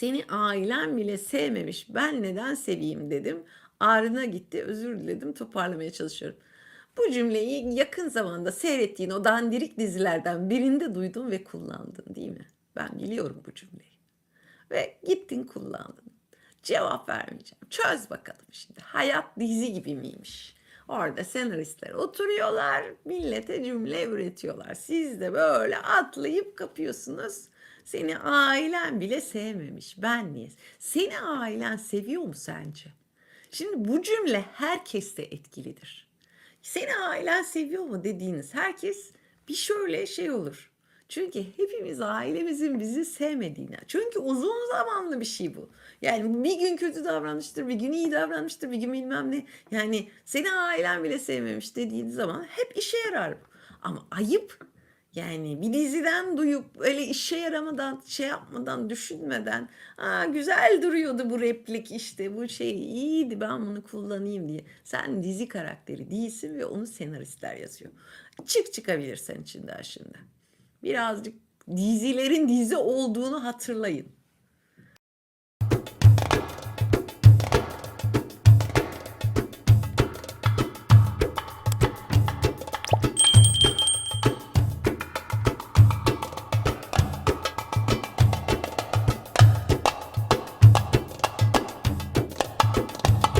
Seni ailen bile sevmemiş. Ben neden seveyim dedim. Ağrına gitti. Özür diledim. Toparlamaya çalışıyorum. Bu cümleyi yakın zamanda seyrettiğin o dandirik dizilerden birinde duydun ve kullandın değil mi? Ben biliyorum bu cümleyi. Ve gittin kullandın. Cevap vermeyeceğim. Çöz bakalım şimdi. Hayat dizi gibi miymiş? Orada senaristler oturuyorlar, millete cümle üretiyorlar. Siz de böyle atlayıp kapıyorsunuz. Seni ailen bile sevmemiş. Ben niye? Seni ailen seviyor mu sence? Şimdi bu cümle herkeste etkilidir. Seni ailen seviyor mu dediğiniz herkes bir şöyle şey olur. Çünkü hepimiz ailemizin bizi sevmediğini. Çünkü uzun zamanlı bir şey bu. Yani bir gün kötü davranmıştır, bir gün iyi davranmıştır, bir gün bilmem ne. Yani seni ailen bile sevmemiş dediğin zaman hep işe yarar bu. Ama ayıp yani bir diziden duyup öyle işe yaramadan, şey yapmadan, düşünmeden Aa, güzel duruyordu bu replik işte bu şey iyiydi ben bunu kullanayım diye. Sen dizi karakteri değilsin ve onu senaristler yazıyor. Çık çıkabilirsen içinden şimdi. Birazcık dizilerin dizi olduğunu hatırlayın.